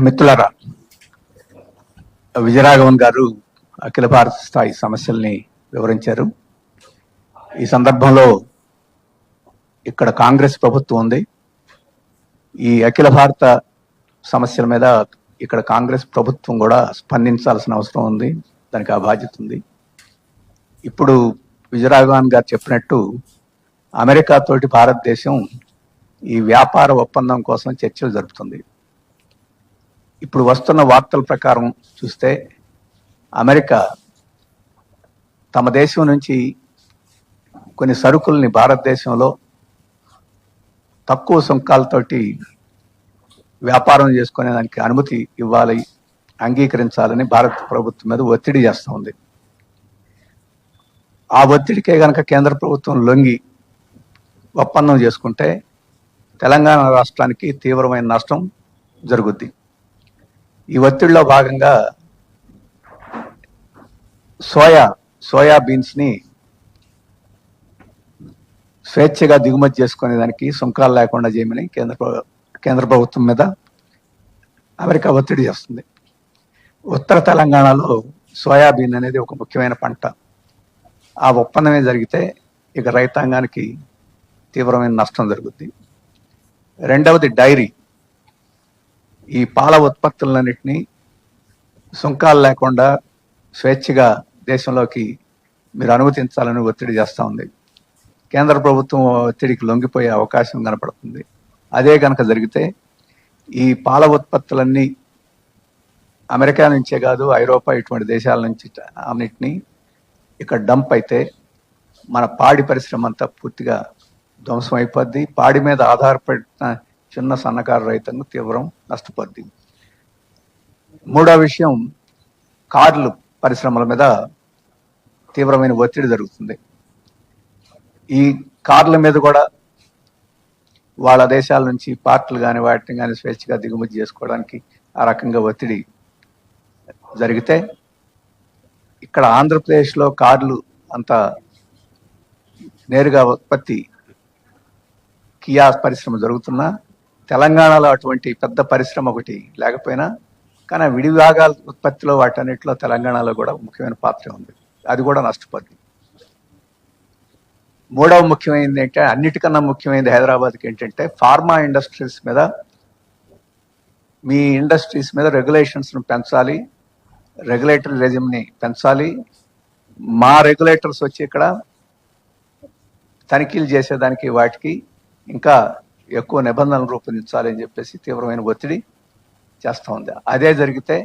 మిత్రులరా విజయరాఘవన్ గారు అఖిల భారత స్థాయి సమస్యల్ని వివరించారు. ఈ సందర్భంలో ఇక్కడ కాంగ్రెస్ ప్రభుత్వం ఉంది. ఈ అఖిల భారత సమస్యల మీద ఇక్కడ కాంగ్రెస్ ప్రభుత్వం కూడా స్పందించాల్సిన అవసరం ఉంది. దానికి ఆ బాధ్యత ఉంది. ఇప్పుడు విజయరాఘవన్ గారు చెప్పినట్టు అమెరికా తోటి భారతదేశం ఈ వ్యాపార ఒప్పందం కోసం చర్చలు జరుపుతుంది. ఇప్పుడు వస్తున్న వార్తల ప్రకారం చూస్తే అమెరికా తమ దేశం నుంచి కొన్ని సరుకుల్ని భారతదేశంలో తక్కువ సుంకాలతోటి వ్యాపారం చేసుకునే దానికి అనుమతి ఇవ్వాలి అంగీకరించాలని భారత ప్రభుత్వం మీద ఒత్తిడి చేస్తూ ఉంది. ఆ ఒత్తిడికే కనుక కేంద్ర ప్రభుత్వం లొంగి ఒప్పందం చేసుకుంటే తెలంగాణ రాష్ట్రానికి తీవ్రమైన నష్టం జరుగుద్ది. ఈ ఒత్తిడిలో భాగంగా సోయా సోయా బీన్స్ని స్వేచ్ఛగా దిగుమతి చేసుకునే దానికి సుంకాలు లేకుండా చేయమని కేంద్ర కేంద్ర ప్రభుత్వం మీద అమెరికా ఒత్తిడి చేస్తుంది. ఉత్తర తెలంగాణలో సోయాబీన్ అనేది ఒక ముఖ్యమైన పంట. ఆ ఒప్పందమే జరిగితే ఇక రైతాంగానికి తీవ్రమైన నష్టం జరుగుద్ది. రెండవది డైరీ. ఈ పాల ఉత్పత్తులన్నింటినీ సుంకాలు లేకుండా స్వేచ్ఛగా దేశంలోకి మీరు అనుమతించాలని ఒత్తిడి చేస్తూ ఉంది. కేంద్ర ప్రభుత్వం ఒత్తిడికి లొంగిపోయే అవకాశం కనపడుతుంది. అదే కనుక జరిగితే ఈ పాల ఉత్పత్తులన్నీ అమెరికా నుంచే కాదు ఐరోపా ఇటువంటి దేశాల నుంచి అన్నిటినీ ఇక్కడ డంప్ అయితే మన పాడి పరిశ్రమ అంతా పూర్తిగా ధ్వంసం అయిపోద్ది. పాడి మీద ఆధారపడిన చిన్న సన్నకారు రైతాంగం తీవ్రం నష్టపోద్ది. మూడో విషయం కార్లు పరిశ్రమల మీద తీవ్రమైన ఒత్తిడి జరుగుతుంది. ఈ కార్ల మీద కూడా వాళ్ళ దేశాల నుంచి పార్ట్లు కానీ వాటిని కానీ స్వేచ్ఛగా దిగుమతి చేసుకోవడానికి ఆ రకంగా ఒత్తిడి జరిగితే ఇక్కడ ఆంధ్రప్రదేశ్లో కార్లు అంత నేరుగా ఉత్పత్తి కియా పరిశ్రమ జరుగుతున్నా తెలంగాణలో అటువంటి పెద్ద పరిశ్రమ ఒకటి లేకపోయినా కానీ ఆ విడివిభాగాల ఉత్పత్తిలో వాటన్నిటిలో తెలంగాణలో కూడా ముఖ్యమైన పాత్ర ఉంది. అది కూడా నష్టపోద్ది. మూడవ ముఖ్యమైనది ఏంటంటే అన్నిటికన్నా ముఖ్యమైనది హైదరాబాద్కి ఏంటంటే ఫార్మా ఇండస్ట్రీస్ మీద మీ ఇండస్ట్రీస్ మీద రెగ్యులేషన్స్ను పెంచాలి రెగ్యులేటరీ రెజిమ్ని పెంచాలి. మా రెగ్యులేటర్స్ వచ్చి ఇక్కడ తనిఖీలు చేసేదానికి వాటికి ఇంకా ఎక్కువ నిబంధనలు రూపొందించాలని చెప్పేసి తీవ్రమైన ఒత్తిడి చేస్తూ ఉంది. అదే జరిగితే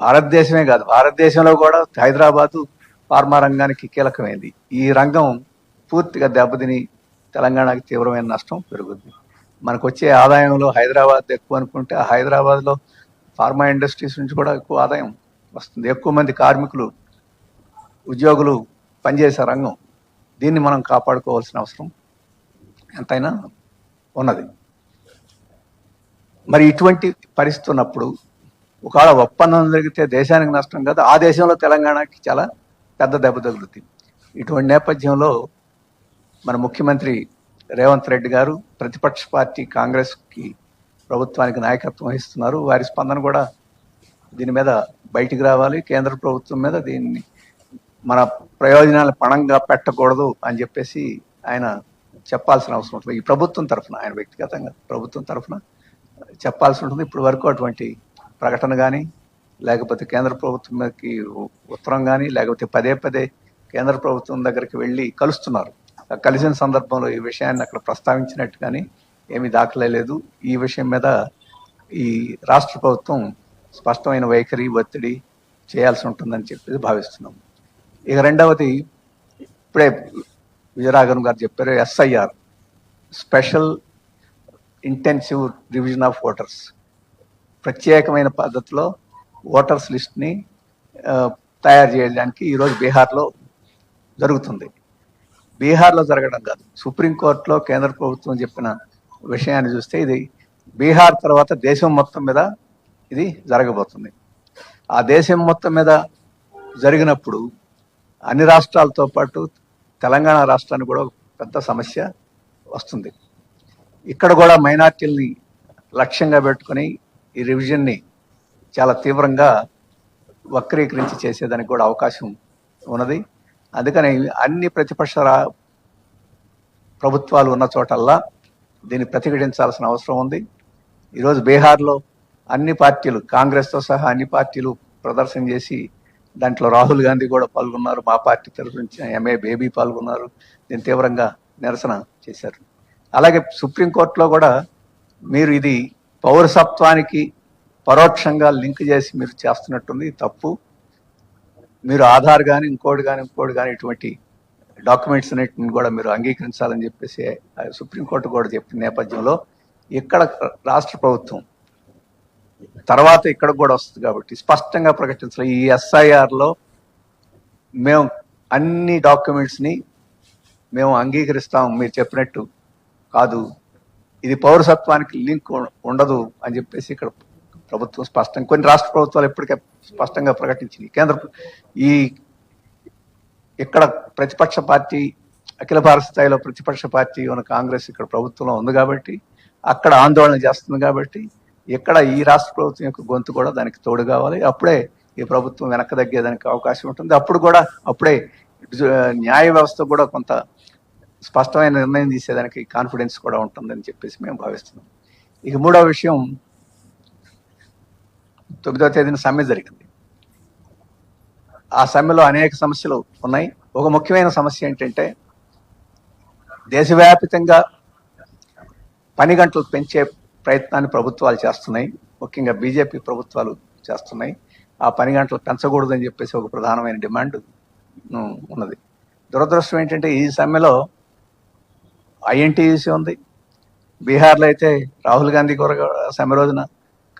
భారతదేశమే కాదు భారతదేశంలో కూడా హైదరాబాదు ఫార్మా రంగానికి కీలకమైంది. ఈ రంగం పూర్తిగా దెబ్బతిని తెలంగాణకి తీవ్రమైన నష్టం పెరుగుద్ది. మనకు వచ్చే ఆదాయంలో హైదరాబాద్ ఎక్కువ అనుకుంటే ఆ హైదరాబాద్లో ఫార్మా ఇండస్ట్రీస్ నుంచి కూడా ఎక్కువ ఆదాయం వస్తుంది. ఎక్కువ మంది కార్మికులు ఉద్యోగులు పనిచేసే రంగం. దీన్ని మనం కాపాడుకోవాల్సిన అవసరం ఎంతైనా ఉన్నది. మరి ఇటువంటి పరిస్థితి ఉన్నప్పుడు ఒకవేళ ఒప్పందం జరిగితే దేశానికి నష్టం కాదు ఆ దేశంలో తెలంగాణకి చాలా పెద్ద దెబ్బ తగులుతుంది ఇటువంటి నేపథ్యంలో మన ముఖ్యమంత్రి రేవంత్ రెడ్డి గారు ప్రతిపక్ష పార్టీ కాంగ్రెస్కి ప్రభుత్వానికి నాయకత్వం వహిస్తున్నారు. వారి స్పందన కూడా దీని మీద బయటికి రావాలి. కేంద్ర ప్రభుత్వం మీద దీన్ని మన ప్రయోజనాలు పణంగా పెట్టకూడదు అని చెప్పేసి ఆయన చెప్పాల్సిన అవసరం ఉంటుంది. ఈ ప్రభుత్వం తరఫున ఆయన వ్యక్తిగతంగా ప్రభుత్వం తరఫున చెప్పాల్సి ఉంటుంది. ఇప్పుడు వరకు అటువంటి ప్రకటన కానీ లేకపోతే కేంద్ర ప్రభుత్వంకి ఉత్తరం కానీ లేకపోతే పదే పదే కేంద్ర ప్రభుత్వం దగ్గరికి వెళ్ళి కలుస్తున్నారు. కలిసిన సందర్భంలో ఈ విషయాన్ని అక్కడ ప్రస్తావించినట్టు కానీ ఏమీ దాఖలే లేదు. ఈ విషయం మీద ఈ రాష్ట్ర ప్రభుత్వం స్పష్టమైన వైఖరి ఒత్తిడి చేయాల్సి ఉంటుందని చెప్పేసి భావిస్తున్నాం ఇక రెండవది ఇప్పుడే విజయరాఘవన్ గారు చెప్పారు SIR special intensive revision of voters ప్రత్యేకమైన పద్ధతిలో ఓటర్స్ లిస్ట్ని తయారు చేయడానికి ఈరోజు బీహార్లో జరుగుతుంది. బీహార్లో జరగడం కాదు సుప్రీంకోర్టులో కేంద్ర ప్రభుత్వం చెప్పిన విషయాన్ని చూస్తే ఇది బీహార్ తర్వాత దేశం మొత్తం మీద ఇది జరగబోతుంది. ఆ దేశం మొత్తం మీద జరిగినప్పుడు అన్ని రాష్ట్రాలతో పాటు తెలంగాణ రాష్ట్రానికి కూడా పెద్ద సమస్య వస్తుంది. ఇక్కడ కూడా మైనార్టీల్ని లక్ష్యంగా పెట్టుకొని ఈ రివిజన్ని చాలా తీవ్రంగా వక్రీకరించి చేసేదానికి కూడా అవకాశం ఉన్నది. అందుకని అన్ని ప్రతిపక్ష ప్రభుత్వాలు ఉన్న చోటల్లా దీన్ని ప్రతిఘటించాల్సిన అవసరం ఉంది. ఈరోజు బీహార్లో అన్ని పార్టీలు కాంగ్రెస్తో సహా అన్ని పార్టీలు ప్రదర్శన చేసి దాంట్లో రాహుల్ గాంధీ కూడా పాల్గొన్నారు మా పార్టీ తరఫు నుంచి ఎంఏ బేబీ పాల్గొన్నారు. దీన్ని తీవ్రంగా నిరసన చేశారు. అలాగే సుప్రీంకోర్టులో కూడా మీరు ఇది పౌరసత్వానికి పరోక్షంగా లింక్ చేసి మీరు చేస్తున్నట్టుంది తప్పు. మీరు ఆధార్ కానీ ఇంకోటి కానీ ఇంకోటి కానీ ఇటువంటి డాక్యుమెంట్స్ అన్నిటిని కూడా మీరు అంగీకరించాలని చెప్పేసి ఆ సుప్రీంకోర్టు కూడా చెప్పిన నేపథ్యంలో ఇక్కడ రాష్ట్ర ప్రభుత్వం తర్వాత ఇక్కడ కూడా వస్తుంది కాబట్టి స్పష్టంగా ప్రకటించాలి. ఈ ఎస్ఐఆర్లో మేము అన్ని డాక్యుమెంట్స్ని మేము అంగీకరిస్తాం మీరు చెప్పినట్టు కాదు. ఇది పౌరసత్వానికి లింక్ ఉండదు అని చెప్పేసి ఇక్కడ ప్రభుత్వం స్పష్టంగా కొన్ని రాష్ట్ర ప్రభుత్వాలు ఇప్పటికే స్పష్టంగా ప్రకటించింది కేంద్ర ఈ ఇక్కడ ప్రతిపక్ష పార్టీ అఖిల భారత స్థాయిలో ప్రతిపక్ష పార్టీ ఉన్న కాంగ్రెస్ ఇక్కడ ప్రభుత్వంలో ఉంది కాబట్టి అక్కడ ఆందోళన చేస్తుంది కాబట్టి ఇక్కడ ఈ రాష్ట్ర ప్రభుత్వం యొక్క గొంతు కూడా దానికి తోడు కావాలి. అప్పుడే ఈ ప్రభుత్వం వెనక్కి తగ్గేదానికి అవకాశం ఉంటుంది. అప్పుడు కూడా అప్పుడే న్యాయ వ్యవస్థ కూడా కొంత స్పష్టమైన నిర్ణయం తీసేదానికి కాన్ఫిడెన్స్ కూడా ఉంటుందని చెప్పేసి మేము భావిస్తున్నాం. ఇక మూడో విషయం తొమ్మిదవ తేదీన సమ్మె జరిగింది. ఆ సమ్మెలో అనేక సమస్యలు ఉన్నాయి. ఒక ముఖ్యమైన సమస్య ఏంటంటే దేశవ్యాపితంగా పని గంటలు పెంచే ప్రయత్నాన్ని ప్రభుత్వాలు చేస్తున్నాయి. ముఖ్యంగా బీజేపీ ప్రభుత్వాలు చేస్తున్నాయి. ఆ పని గంటలు పెంచకూడదని చెప్పేసి ఒక ప్రధానమైన డిమాండ్ ఉన్నది. దురదృష్టం ఏంటంటే ఈ సమ్మెలో ఐఎన్టీయూసీ ఉంది. బీహార్లో అయితే రాహుల్ గాంధీ కూడా సమ్మె రోజున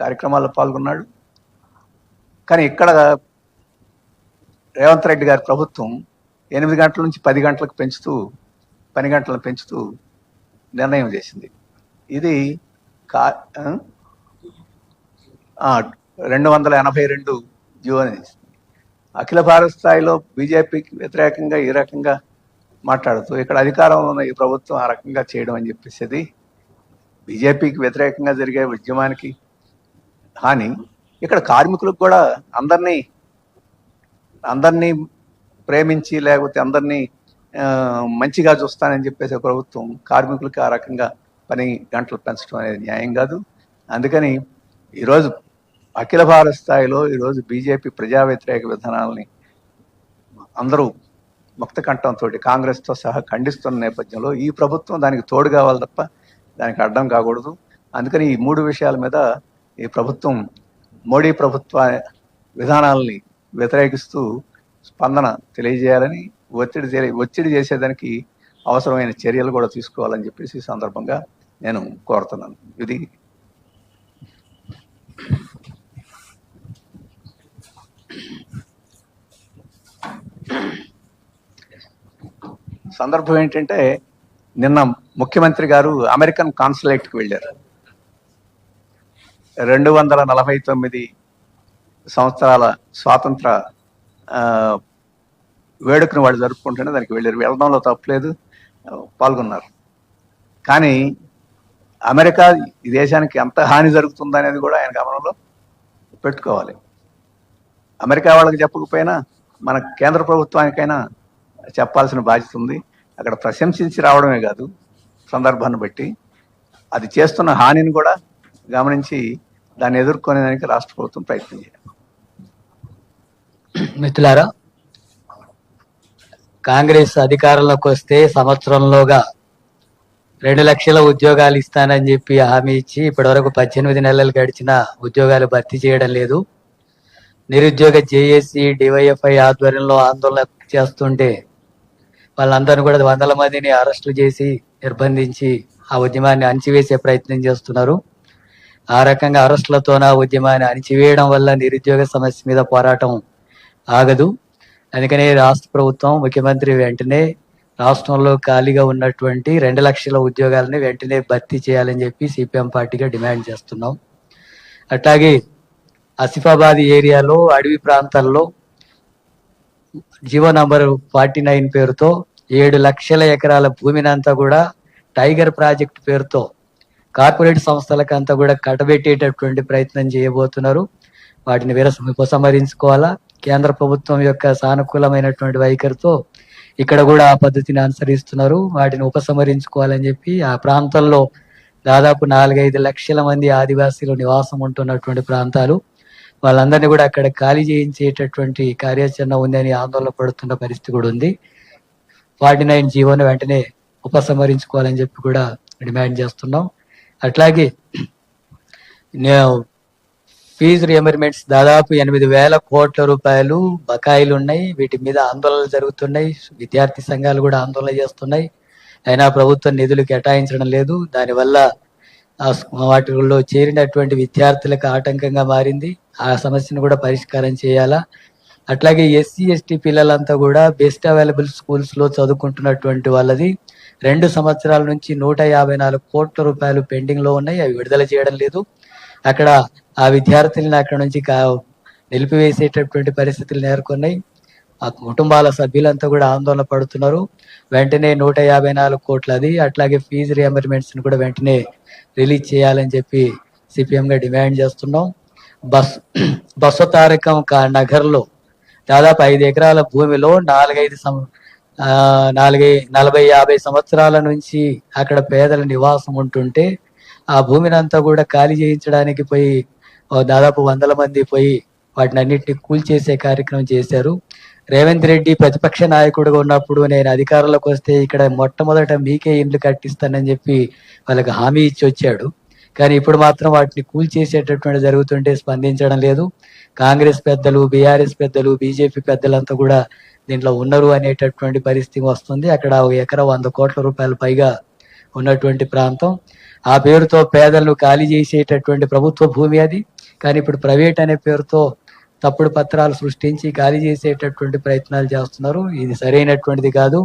కార్యక్రమాల్లో పాల్గొన్నాడు. కానీ ఇక్కడ రేవంత్ రెడ్డి గారి ప్రభుత్వం ఎనిమిది గంటల నుంచి పది గంటలకు పెంచుతూ పని గంటలను పెంచుతూ నిర్ణయం చేసింది. ఇది కా రెండు వందల ఎనభై రెండు జీవోని అఖిల భారత స్థాయిలో బీజేపీకి వ్యతిరేకంగా ఈ రకంగా మాట్లాడుతూ ఇక్కడ అధికారంలో ఉన్న ఈ ప్రభుత్వం ఆ రకంగా చేయడం అని చెప్పేసి బీజేపీకి వ్యతిరేకంగా జరిగే ఉద్యమానికి హాని. ఇక్కడ కార్మికులకు కూడా అందరినీ అందరినీ ప్రేమించి లేకపోతే అందరినీ మంచిగా చూస్తానని చెప్పేసి ప్రభుత్వం కార్మికులకి ఆ రకంగా పని గంటలు పెంచడం అనేది న్యాయం కాదు. అందుకని ఈరోజు అఖిల భారత స్థాయిలో ఈరోజు బీజేపీ ప్రజా వ్యతిరేక విధానాలని అందరూ ముక్త కంఠంతో కాంగ్రెస్తో సహా ఖండిస్తున్న నేపథ్యంలో ఈ ప్రభుత్వం దానికి తోడు కావాలి తప్ప దానికి అడ్డం కాకూడదు. అందుకని ఈ మూడు విషయాల మీద ఈ ప్రభుత్వం మోడీ ప్రభుత్వ విధానాలని వ్యతిరేకిస్తూ స్పందన తెలియజేయాలని ఒత్తిడి ఒత్తిడి చేసేదానికి అవసరమైన చర్యలు కూడా తీసుకోవాలని చెప్పేసి ఈ సందర్భంగా నేను కోరుతున్నాను. ఇది సందర్భం ఏంటంటే నిన్న ముఖ్యమంత్రి గారు అమెరికన్ కాన్సులేట్కి వెళ్ళారు. రెండు వందల నలభై తొమ్మిది సంవత్సరాల స్వాతంత్ర ఆ, వేడుకను వాళ్ళు జరుపుకుంటేనే దానికి వెళ్ళారు. వెళ్ళడంలో తప్పలేదు. పాల్గొన్నారు. కానీ అమెరికా ఈ దేశానికి ఎంత హాని జరుగుతుందనేది అనేది కూడా ఆయన గమనంలో పెట్టుకోవాలి. అమెరికా వాళ్ళకి చెప్పకపోయినా మన కేంద్ర ప్రభుత్వానికైనా చెప్పాల్సిన బాధ్యత ఉంది. అక్కడ ప్రశంసించి రావడమే కాదు సందర్భాన్ని బట్టి. అది చేస్తున్న హానిని కూడా గమనించి దాన్ని ఎదుర్కొనేదానికి రాష్ట్ర ప్రభుత్వం ప్రయత్నం చేయాలి. మిత్రులారా కాంగ్రెస్ అధికారంలోకి వస్తే సంవత్సరంలోగా రెండు లక్షల ఉద్యోగాలు ఇస్తానని చెప్పి హామీ ఇచ్చి ఇప్పటివరకు పద్దెనిమిది నెలలు గడిచిన ఉద్యోగాలు భర్తీ చేయడం లేదు. నిరుద్యోగ జేఏసీ డివైఎఫ్ఐ ఆధ్వర్యంలో ఆందోళన చేస్తుంటే వాళ్ళందరినీ కూడా వందల మందిని అరెస్టులు చేసి నిర్బంధించి ఆ ఉద్యమాన్ని అణిచివేసే ప్రయత్నం చేస్తున్నారు. ఆ రకంగా అరెస్టులతోన ఆ ఉద్యమాన్ని అణిచివేయడం వల్ల నిరుద్యోగ సమస్య మీద పోరాటం ఆగదు. అందుకనే రాష్ట్ర ప్రభుత్వం ముఖ్యమంత్రి వెంటనే రాష్ట్రంలో ఖాళీగా ఉన్నటువంటి రెండు లక్షల ఉద్యోగాలని వెంటనే భర్తీ చేయాలని చెప్పి సిపిఎం పార్టీగా డిమాండ్ చేస్తున్నాం. అట్లాగే ఆసిఫాబాద్ ఏరియాలో అడవి ప్రాంతాల్లో జీవో నంబర్ ఫార్టీ నైన్ పేరుతో ఏడు లక్షల ఎకరాల భూమిని అంతా కూడా టైగర్ ప్రాజెక్ట్ పేరుతో కార్పొరేట్ సంస్థలకు అంతా కూడా కట్టబెట్టేటటువంటి ప్రయత్నం చేయబోతున్నారు. వాటిని వీర ఉపసంహరించుకోవాలా? కేంద్ర ప్రభుత్వం యొక్క సానుకూలమైనటువంటి వైఖరితో ఇక్కడ కూడా ఆ పద్ధతిని అనుసరిస్తున్నారు. వాటిని ఉపసంహరించుకోవాలని చెప్పి ఆ ప్రాంతంలో దాదాపు నాలుగైదు లక్షల మంది ఆదివాసీలు నివాసం ఉంటున్నటువంటి ప్రాంతాలు. వాళ్ళందరినీ కూడా అక్కడ ఖాళీ చేయించేటటువంటి కార్యాచరణ ఉందని ఆందోళన పడుతున్న పరిస్థితి కూడా ఉంది. వాటిని ఆయన జీవోను వెంటనే ఉపసంహరించుకోవాలని చెప్పి కూడా డిమాండ్ చేస్తున్నాం. అట్లాగే నేను ఫీజు రియంబర్మెంట్స్ దాదాపు ఎనిమిది వేల కోట్ల రూపాయలు బకాయిలు ఉన్నాయి వీటి మీద ఆందోళనలు జరుగుతున్నాయి. విద్యార్థి సంఘాలు కూడా ఆందోళన చేస్తున్నాయి. అయినా ప్రభుత్వం నిధులు కేటాయించడం లేదు. దానివల్ల ఆ వాటిల్లో చేరినటువంటి విద్యార్థులకు ఆటంకంగా మారింది. ఆ సమస్యను కూడా పరిష్కారం చేయాలా? అట్లాగే ఎస్సీ ఎస్టీ పిల్లలంతా కూడా బెస్ట్ అవైలబుల్ స్కూల్స్లో చదువుకుంటున్నటువంటి వాళ్ళది. రెండు సంవత్సరాల నుంచి నూట యాభై నాలుగు కోట్ల రూపాయలు పెండింగ్లో ఉన్నాయి. అవి విడుదల చేయడం లేదు. అక్కడ ఆ విద్యార్థులను అక్కడ నుంచి నిలిపివేసేటటువంటి పరిస్థితులు నేర్కొన్నాయి ఆ కుటుంబాల సభ్యులంతా కూడా ఆందోళన పడుతున్నారు. వెంటనే నూట యాభై నాలుగు కోట్లది అట్లాగే ఫీజు రియంబర్మెంట్స్ కూడా వెంటనే రిలీజ్ చేయాలని చెప్పి సిపిఎం గా డిమాండ్ చేస్తున్నాం. బస్ బస్సు తారకం నగర్లో దాదాపు ఐదు ఎకరాల భూమిలో నాలుగైదు సం నాలుగై నలభై యాభై సంవత్సరాల నుంచి అక్కడ పేదల నివాసం ఉంటుంటే ఆ భూమిని అంతా కూడా ఖాళీ చేయించడానికి పోయి దాదాపు వందల మంది పోయి వాటిని అన్నింటినీ కూల్చేసే కార్యక్రమం చేశారు. రేవంత్ రెడ్డి ప్రతిపక్ష నాయకుడుగా ఉన్నప్పుడు నేను అధికారంలోకి వస్తే ఇక్కడ మొట్టమొదట మీకే ఇండ్లు కట్టిస్తానని చెప్పి వాళ్ళకి హామీ ఇచ్చి వచ్చాడు. కానీ ఇప్పుడు మాత్రం వాటిని కూల్చేసేటటువంటి జరుగుతుంటే స్పందించడం లేదు. కాంగ్రెస్ పెద్దలు బీఆర్ఎస్ పెద్దలు బీజేపీ పెద్దలంతా కూడా దీంట్లో ఉన్నారు అనేటటువంటి పరిస్థితి వస్తుంది. అక్కడ ఒక ఎకరా వంద కోట్ల రూపాయల పైగా ఉన్నటువంటి ప్రాంతం. ఆ పేరుతో పేదలను ఖాళీ చేసేటటువంటి ప్రభుత్వ భూమి అది. కానీ ఇప్పుడు ప్రైవేట్ అనే పేరుతో తప్పుడు పత్రాలు సృష్టించి ఖాళీ చేసేటటువంటి ప్రయత్నాలు చేస్తున్నారు. ఇది సరైనటువంటిది కాదు.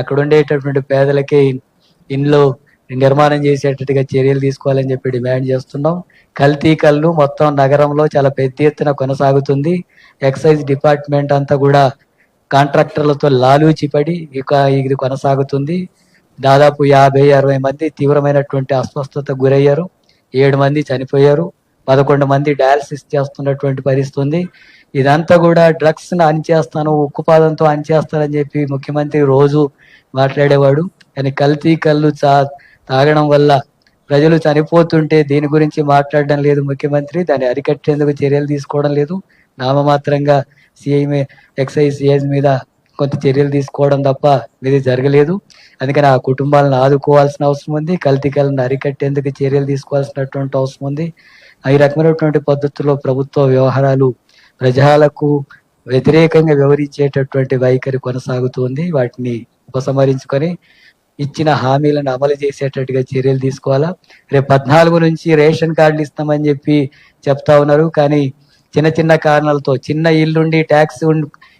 అక్కడ ఉండేటటువంటి పేదలకే ఇండ్లు నిర్మాణం చేసేటట్టుగా చర్యలు తీసుకోవాలని చెప్పి డిమాండ్ చేస్తున్నాం. కల్తీ కళ్ళు మొత్తం నగరంలో చాలా పెద్ద ఎత్తున కొనసాగుతుంది. ఎక్సైజ్ డిపార్ట్మెంట్ అంతా కూడా కాంట్రాక్టర్లతో లాలూచిపడి ఇక ఇది కొనసాగుతుంది. దాదాపు యాభై అరవై మంది తీవ్రమైనటువంటి అస్వస్థత గురయ్యారు. ఏడు మంది చనిపోయారు. పదకొండు మంది డయాలసిస్ చేస్తున్నటువంటి పరిస్థితి ఉంది. ఇదంతా కూడా డ్రగ్స్ను ఉక్కుపాదంతో అంచేస్తానని చెప్పి ముఖ్యమంత్రి రోజు మాట్లాడేవాడు. కానీ కల్తీ కళ్ళు చా తాగడం వల్ల ప్రజలు చనిపోతుంటే దీని గురించి మాట్లాడడం లేదు ముఖ్యమంత్రి. దాన్ని అరికట్టేందుకు చర్యలు తీసుకోవడం లేదు. నామమాత్రంగా సిఐ ఎక్సైజ్ సిఐస్ మీద కొంత చర్యలు తీసుకోవడం తప్ప ఇది జరగలేదు. అందుకని ఆ కుటుంబాలను ఆదుకోవాల్సిన అవసరం ఉంది. కల్తీకాలను అరికట్టేందుకు చర్యలు తీసుకోవాల్సినటువంటి అవసరం ఉంది. ఈ రకమైనటువంటి పద్ధతుల్లో ప్రభుత్వ వ్యవహారాలు ప్రజలకు వ్యతిరేకంగా వివరించేటటువంటి వైఖరి కొనసాగుతుంది వాటిని ఉపసంహరించుకొని ఇచ్చిన హామీలను అమలు చేసేటట్టుగా చర్యలు తీసుకోవాలా? రేపు పద్నాలుగు నుంచి రేషన్ కార్డులు ఇస్తామని చెప్పి చెప్తా ఉన్నారు. కానీ చిన్న చిన్న కారణాలతో చిన్న ఇల్లుండి ట్యాక్స్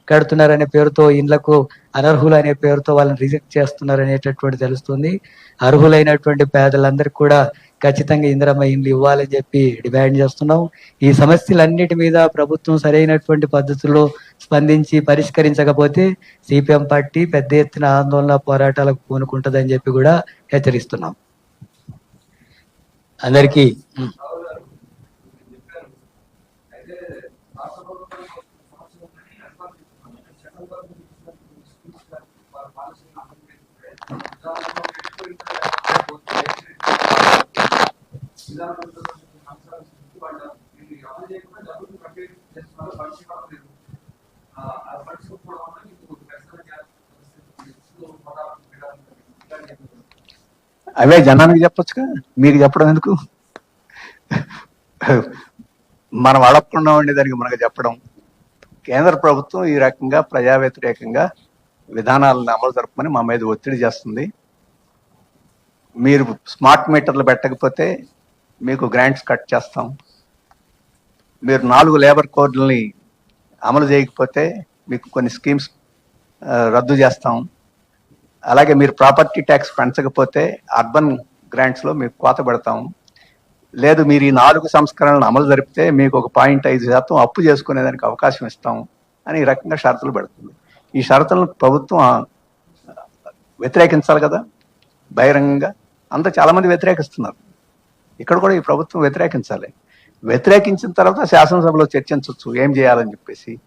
కడుతున్నారనే పేరుతో ఇండ్లకు అనర్హులు అనే పేరుతో వాళ్ళని రిజెక్ట్ చేస్తున్నారు అనేటటువంటి తెలుస్తుంది. అర్హులైనటువంటి పేదలందరికీ కూడా ఖచ్చితంగా ఇందిరమ్మ ఇండ్లు ఇవ్వాలని చెప్పి డిమాండ్ చేస్తున్నాం. ఈ సమస్యలన్నిటి మీద ప్రభుత్వం సరైనటువంటి పద్ధతుల్లో స్పందించి పరిష్కరించకపోతే సిపిఎం పార్టీ పెద్ద ఎత్తున ఆందోళన పోరాటాలకు పూనుకుంటుందని చెప్పి కూడా హెచ్చరిస్తున్నాం. అందరికీ అవే జనానికి చెప్పొచ్చుగా? మీకు చెప్పడం ఎందుకు? మనం అడగకుండా ఉండేదానికి మనకు చెప్పడం. కేంద్ర ప్రభుత్వం ఈ రకంగా ప్రజా వ్యతిరేకంగా విధానాలను అమలు జరపమని మా మీద ఒత్తిడి చేస్తుంది. మీరు స్మార్ట్ మీటర్లు పెట్టకపోతే మీకు గ్రాంట్స్ కట్ చేస్తాం. మీరు నాలుగు లేబర్ కోడ్లని అమలు చేయకపోతే మీకు కొన్ని స్కీమ్స్ రద్దు చేస్తాం. అలాగే మీరు ప్రాపర్టీ ట్యాక్స్ పెంచకపోతే అర్బన్ గ్రాంట్స్లో మీకు కోత పెడతాం. లేదు మీరు ఈ నాలుగు సంస్కరణలను అమలు జరిపితే మీకు ఒక పాయింట్ ఐదు శాతం అప్పు చేసుకునేదానికి అవకాశం ఇస్తాం అని ఈ రకంగా షరతులు పెడుతుంది. ఈ షరతులను ప్రభుత్వం వ్యతిరేకించాలి కదా? బహిరంగంగా. అంతా చాలామంది వ్యతిరేకిస్తున్నారు. ఇక్కడ కూడా ఈ ప్రభుత్వం వ్యతిరేకించాలి. వ్యతిరేకించిన తర్వాత శాసనసభలో చర్చించవచ్చు ఏం చేయాలని చెప్పేసి.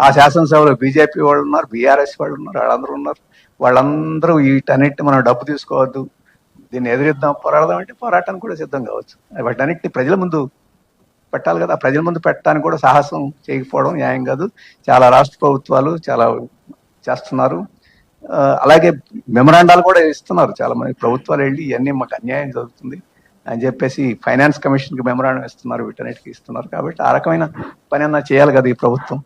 ఆ శాసనసభలో బీజేపీ వాళ్ళు ఉన్నారు బీఆర్ఎస్ వాళ్ళు ఉన్నారు వాళ్ళందరూ ఉన్నారు. వాళ్ళందరూ వీటన్నిటిని మనం డబ్బు తీసుకోవద్దు. దీన్ని ఎదురిద్దాం పోరాడదాం అంటే పోరాటానికి కూడా సిద్ధం కావచ్చు. వాటన్నిటిని ప్రజల ముందు పెట్టాలి కదా. ప్రజల ముందు పెట్టడానికి కూడా సాహసం చేయకపోవడం న్యాయం కాదు. చాలా రాష్ట్ర ప్రభుత్వాలు చాలా చేస్తున్నారు. అలాగే మెమరాండాలు కూడా ఇస్తున్నారు చాలా మంది ప్రభుత్వాలు వెళ్ళి ఇవన్నీ మాకు అన్యాయం జరుగుతుంది అని చెప్పేసి ఫైనాన్స్ కమిషన్కి మెమరాండం ఇస్తున్నారు వీటన్నిటికీ ఇస్తున్నారు. కాబట్టి ఆ రకమైన పని అన్నా చేయాలి కదా ఈ ప్రభుత్వం.